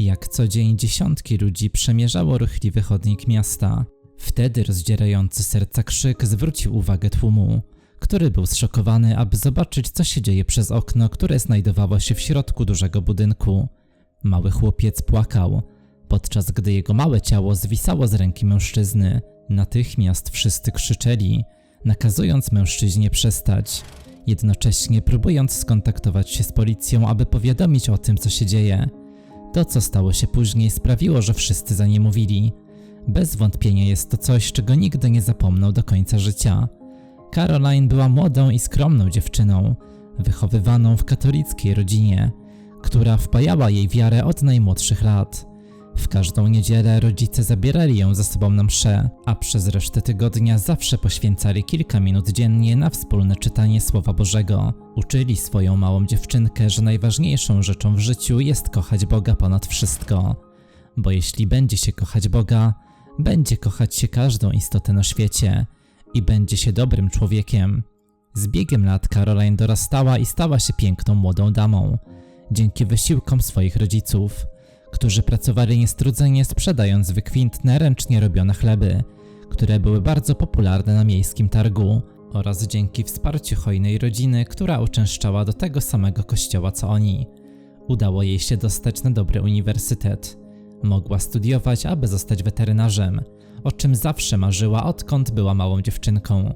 Jak co dzień dziesiątki ludzi przemierzało ruchliwy chodnik miasta. Wtedy rozdzierający serca krzyk zwrócił uwagę tłumu, który był zszokowany, aby zobaczyć, co się dzieje przez okno, które znajdowało się w środku dużego budynku. Mały chłopiec płakał, podczas gdy jego małe ciało zwisało z ręki mężczyzny. Natychmiast wszyscy krzyczeli, nakazując mężczyźnie przestać, jednocześnie próbując skontaktować się z policją, aby powiadomić o tym, co się dzieje. To, co stało się później, sprawiło, że wszyscy za nie mówili. Bez wątpienia jest to coś, czego nigdy nie zapomną do końca życia. Caroline była młodą i skromną dziewczyną, wychowywaną w katolickiej rodzinie, która wpajała jej wiarę od najmłodszych lat. W każdą niedzielę rodzice zabierali ją ze sobą na msze, a przez resztę tygodnia zawsze poświęcali kilka minut dziennie na wspólne czytanie Słowa Bożego. Uczyli swoją małą dziewczynkę, że najważniejszą rzeczą w życiu jest kochać Boga ponad wszystko. Bo jeśli będzie się kochać Boga, będzie kochać się każdą istotę na świecie i będzie się dobrym człowiekiem. Z biegiem lat Caroline dorastała i stała się piękną młodą damą, dzięki wysiłkom swoich rodziców, którzy pracowali niestrudzenie sprzedając wykwintne, ręcznie robione chleby, które były bardzo popularne na miejskim targu, oraz dzięki wsparciu hojnej rodziny, która uczęszczała do tego samego kościoła co oni. Udało jej się dostać na dobry uniwersytet. Mogła studiować, aby zostać weterynarzem, o czym zawsze marzyła odkąd była małą dziewczynką.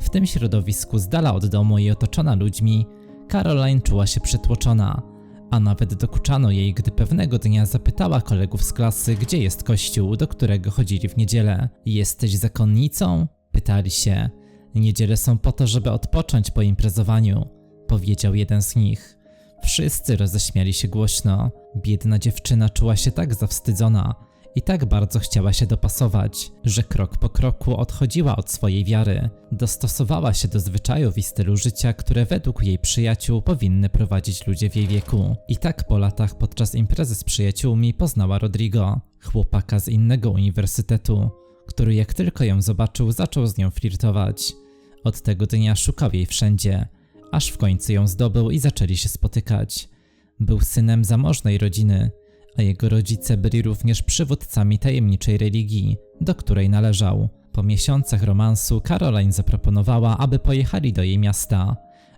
W tym środowisku z dala od domu i otoczona ludźmi, Caroline czuła się przytłoczona, a nawet dokuczano jej, gdy pewnego dnia zapytała kolegów z klasy, gdzie jest kościół, do którego chodzili w niedzielę. Jesteś zakonnicą? Pytali się. Niedziele są po to, żeby odpocząć po imprezowaniu, powiedział jeden z nich. Wszyscy roześmiali się głośno. Biedna dziewczyna czuła się tak zawstydzona i tak bardzo chciała się dopasować, że krok po kroku odchodziła od swojej wiary. Dostosowała się do zwyczajów i stylu życia, które według jej przyjaciół powinny prowadzić ludzie w jej wieku. I tak po latach podczas imprezy z przyjaciółmi poznała Rodrigo, chłopaka z innego uniwersytetu, który jak tylko ją zobaczył, zaczął z nią flirtować. Od tego dnia szukał jej wszędzie, aż w końcu ją zdobył i zaczęli się spotykać. Był synem zamożnej rodziny, a jego rodzice byli również przywódcami tajemniczej religii, do której należał. Po miesiącach romansu Caroline zaproponowała, aby pojechali do jej miasta,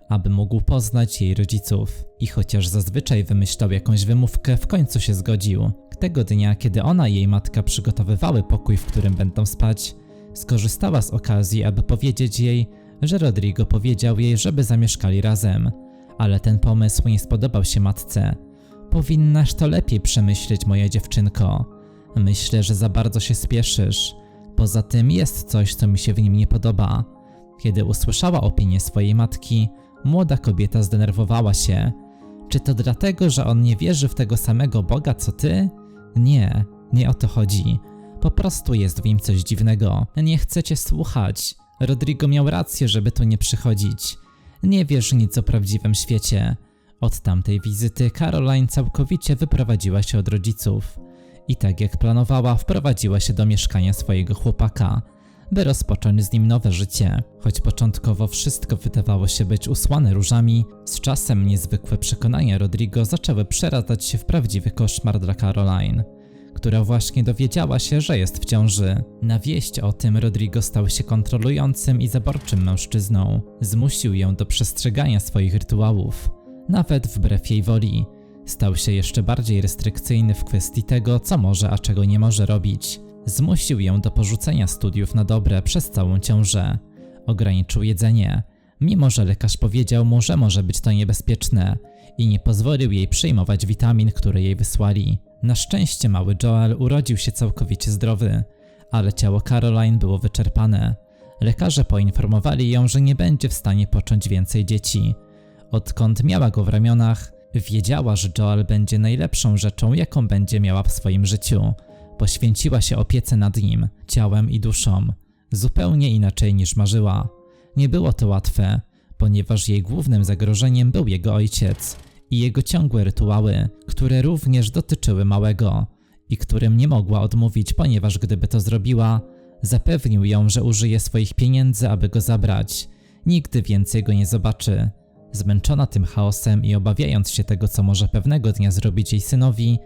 aby mógł poznać jej rodziców. I chociaż zazwyczaj wymyślał jakąś wymówkę, w końcu się zgodził. Tego dnia, kiedy ona i jej matka przygotowywały pokój, w którym będą spać, skorzystała z okazji, aby powiedzieć jej, że Rodrigo powiedział jej, żeby zamieszkali razem. Ale ten pomysł nie spodobał się matce. Powinnaś to lepiej przemyśleć, moja dziewczynko. Myślę, że za bardzo się spieszysz. Poza tym jest coś, co mi się w nim nie podoba. Kiedy usłyszała opinię swojej matki, młoda kobieta zdenerwowała się. Czy to dlatego, że on nie wierzy w tego samego Boga co ty? Nie, nie o to chodzi. Po prostu jest w nim coś dziwnego. Nie chcecie słuchać. Rodrigo miał rację, żeby tu nie przychodzić. Nie wiesz nic o prawdziwym świecie. Od tamtej wizyty Caroline całkowicie wyprowadziła się od rodziców i tak jak planowała, wprowadziła się do mieszkania swojego chłopaka, by rozpocząć z nim nowe życie. Choć początkowo wszystko wydawało się być usłane różami, z czasem niezwykłe przekonania Rodrigo zaczęły przeradzać się w prawdziwy koszmar dla Caroline, która właśnie dowiedziała się, że jest w ciąży. Na wieść o tym Rodrigo stał się kontrolującym i zaborczym mężczyzną. Zmusił ją do przestrzegania swoich rytuałów nawet wbrew jej woli. Stał się jeszcze bardziej restrykcyjny w kwestii tego, co może, a czego nie może robić. Zmusił ją do porzucenia studiów na dobre przez całą ciążę. Ograniczył jedzenie, mimo że lekarz powiedział mu, że może być to niebezpieczne i nie pozwolił jej przyjmować witamin, które jej wysłali. Na szczęście mały Joel urodził się całkowicie zdrowy, ale ciało Caroline było wyczerpane. Lekarze poinformowali ją, że nie będzie w stanie począć więcej dzieci, Odkąd miała go w ramionach, wiedziała, że Joel będzie najlepszą rzeczą, jaką będzie miała w swoim życiu. Poświęciła się opiece nad nim, ciałem i duszą, zupełnie inaczej niż marzyła. Nie było to łatwe, ponieważ jej głównym zagrożeniem był jego ojciec i jego ciągłe rytuały, które również dotyczyły małego i którym nie mogła odmówić, ponieważ gdyby to zrobiła, zapewnił ją, że użyje swoich pieniędzy, aby go zabrać. Nigdy więcej go nie zobaczy. Zmęczona tym chaosem i obawiając się tego, co może pewnego dnia zrobić jej synowi,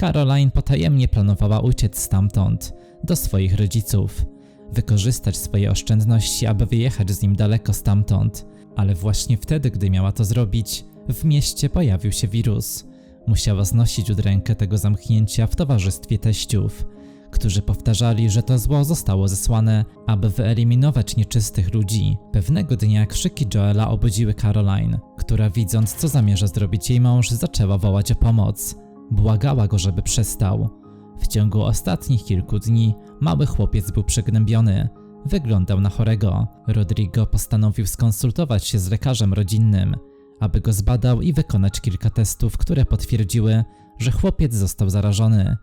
Caroline potajemnie planowała uciec stamtąd, do swoich rodziców, wykorzystać swoje oszczędności, aby wyjechać z nim daleko stamtąd, ale właśnie wtedy, gdy miała to zrobić, w mieście pojawił się wirus. Musiała znosić udrękę tego zamknięcia w towarzystwie teściów, którzy powtarzali, że to zło zostało zesłane, aby wyeliminować nieczystych ludzi. Pewnego dnia krzyki Joela obudziły Caroline, która widząc co zamierza zrobić jej mąż, zaczęła wołać o pomoc. Błagała go, żeby przestał. W ciągu ostatnich kilku dni mały chłopiec był przygnębiony. Wyglądał na chorego. Rodrigo postanowił skonsultować się z lekarzem rodzinnym, aby go zbadał i wykonać kilka testów, które potwierdziły, że chłopiec został zarażony.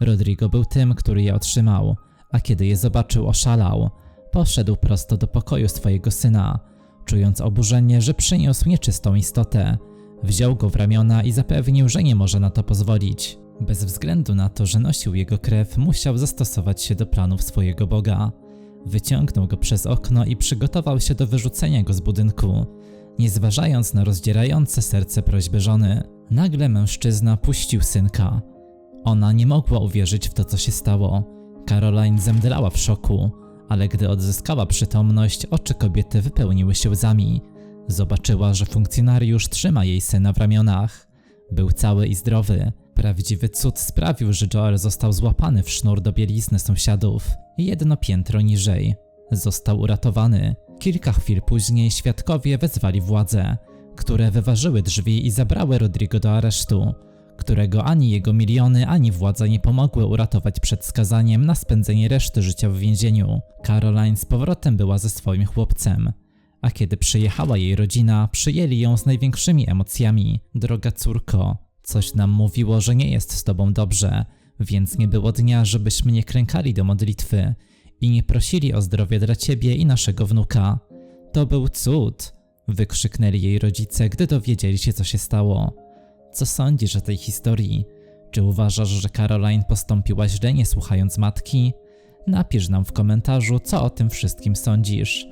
Rodrigo był tym, który je otrzymał, a kiedy je zobaczył, oszalał. Poszedł prosto do pokoju swojego syna, czując oburzenie, że przyniósł nieczystą istotę. Wziął go w ramiona i zapewnił, że nie może na to pozwolić. Bez względu na to, że nosił jego krew, musiał zastosować się do planów swojego Boga. Wyciągnął go przez okno i przygotował się do wyrzucenia go z budynku, nie zważając na rozdzierające serce prośby żony. Nagle mężczyzna puścił synka. Ona nie mogła uwierzyć w to, co się stało. Caroline zemdlała w szoku, ale gdy odzyskała przytomność, oczy kobiety wypełniły się łzami. Zobaczyła, że funkcjonariusz trzyma jej syna w ramionach. Był cały i zdrowy. Prawdziwy cud sprawił, że Joel został złapany w sznur do bielizny sąsiadów, jedno piętro niżej. Został uratowany. Kilka chwil później świadkowie wezwali władze, które wyważyły drzwi i zabrały Rodrigo do aresztu, którego ani jego miliony, ani władza nie pomogły uratować przed skazaniem na spędzenie reszty życia w więzieniu. Caroline z powrotem była ze swoim chłopcem. A kiedy przyjechała jej rodzina, przyjęli ją z największymi emocjami. Droga córko, coś nam mówiło, że nie jest z tobą dobrze, więc nie było dnia, żebyśmy nie klękali do modlitwy i nie prosili o zdrowie dla ciebie i naszego wnuka. To był cud, wykrzyknęli jej rodzice, gdy dowiedzieli się, co się stało. Co sądzisz o tej historii? Czy uważasz, że Caroline postąpiła źle, nie słuchając matki? Napisz nam w komentarzu, co o tym wszystkim sądzisz.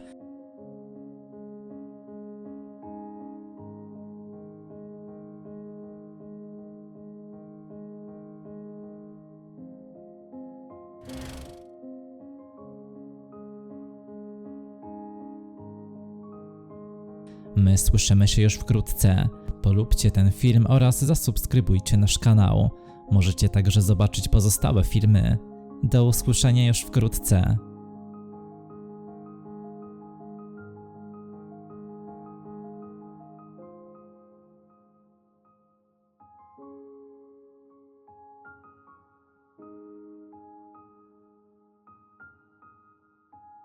My słyszymy się już wkrótce. Polubcie ten film oraz zasubskrybujcie nasz kanał. Możecie także zobaczyć pozostałe filmy. Do usłyszenia już wkrótce.